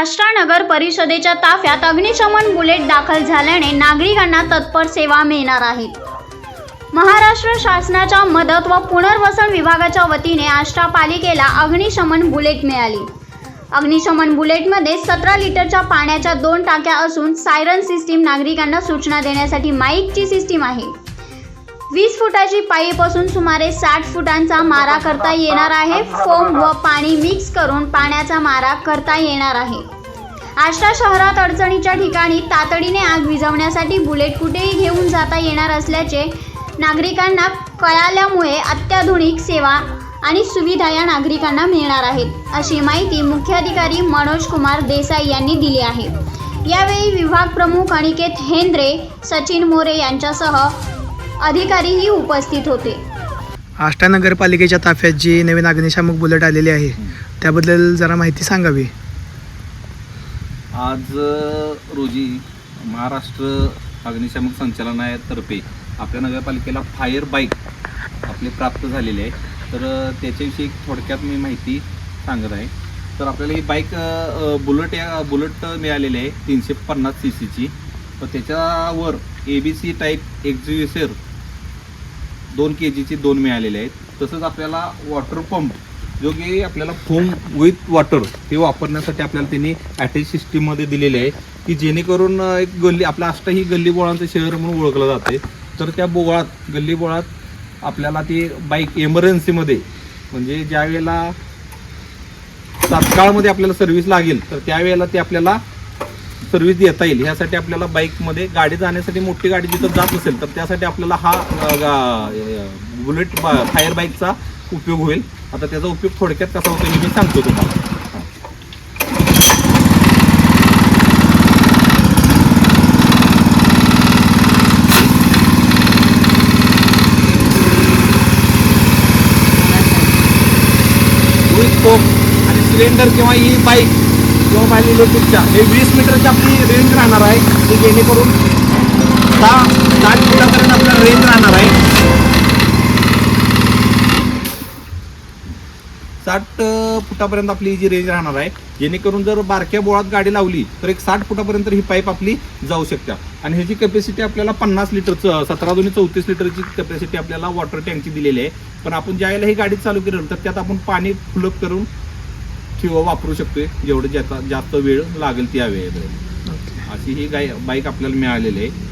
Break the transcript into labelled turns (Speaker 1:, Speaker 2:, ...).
Speaker 1: आष्टा नगर परिषदेच्या ताफ्यात अग्निशमन बुलेट दाखल झाल्याने नागरिकांना तत्पर सेवा मिळणार आहे. महाराष्ट्र शासनाच्या मदत व पुनर्वसन विभागाच्या वतीने आष्टा पालिकेला अग्निशमन बुलेट मिळाली. अग्निशमन बुलेटमध्ये सतरा लिटरच्या पाण्याच्या दोन टाक्या असून सायरन सिस्टीम नागरिकांना सूचना देण्यासाठी माईकची सिस्टीम आहे. वीस फुटाची पाईप असून सुमारे साठ फुटांचा मारा करता येणार आहे. फोम व पाणी मिक्स करून पाण्याचा मारा करता येणार आहे. आष्टा शहरात अडचणीच्या ठिकाणी तातडीने आग विझवण्यासाठी बुलेट कुठेही घेऊन जाता येणार असल्याचे नागरिकांना कळाल्यामुळे अत्याधुनिक सेवा आणि सुविधा या नागरिकांना मिळणार आहेत अशी माहिती मुख्याधिकारी मनोज कुमार देसाई यांनी दिली आहे. यावेळी विभाग प्रमुख अनिकेत हेंद्रे सचिन मोरे यांच्यासह अधिकारीही उपस्थित होते.
Speaker 2: आष्टा नगरपालिकेच्या ताफ्यात जी नवीन अग्निशामक बुलेट आलेली आहे त्याबद्दल जरा माहिती सांगावी?
Speaker 3: आज रोजी महाराष्ट्र अग्निशामक संचालनालयातर्फे आपल्या नगरपालिकेला फायर बाईक आपले प्राप्त झालेली आहे. तर त्याच्याविषयी थोडक्यात मी माहिती सांगत आहे. तर आपल्याला ही बाईक बुलट बुलेट या बुलेट मिळालेली आहे तीनशे पन्नास सी सीची तर त्याच्यावर ए बी सी टाईप एक्झिव्हिसर दोन के जीची दोन मिळालेले आहेत. तसंच आपल्याला वॉटर पंप जो की आपल्याला फोम विथ वॉटर हे वापरण्यासाठी आपल्याला त्यांनी अटॅच सिस्टीममध्ये दिलेले आहे की जेणेकरून एक गल्ली आपला आष्टा ही गल्ली बोळांचं शहर म्हणून ओळखलं जाते. तर त्या बोळात गल्ली बोळात आपल्याला ती बाईक एमर्जन्सीमध्ये म्हणजे ज्या वेळेला तात्काळमध्ये आपल्याला सर्व्हिस लागेल तर त्यावेळेला ती आपल्याला सर्व्हिस देता येईल. ह्यासाठी आपल्याला बाईकमध्ये गाडी जाण्यासाठी मोठी गाडी जिथं जात असेल तर त्यासाठी आपल्याला हा गा- बुलेट बा- फायर बाईकचा उपयोग होईल. आता त्याचा उपयोग थोडक्यात कसा होतो हे मी सांगतो तुम्हाला हा. आणि सिलेंडर किंवा ही बाईक किंवा माझी इलेक्ट्रिकच्या हे वीस मीटरची आपली रेंज राहणार आहे की जेणेकरून दहा साठ फुटापर्यंत आपल्याला रेंज राहणार आहे साठ फुटापर्यंत आपली जी रेंज राहणार आहे जेणेकरून जर बारक्या बोळात गाडी लावली तर एक साठ फुटापर्यंत ही पाईप आपली जाऊ शकते. आणि ह्याची कॅपॅसिटी आपल्याला पन्नास लिटरचं सतरा दोन्ही चौतीस लिटरची कॅपॅसिटी आपल्याला वॉटर टँकची दिलेली आहे. पण आपण ज्यावेळेला ही गाडी चालू केली तर त्यात आपण पाणी फुलप करून किंवा वापरू शकतोय जेवढं ज्या जास्त वेळ लागेल त्या वेळेला अशी ही गाय बाईक आपल्याला मिळालेली आहे.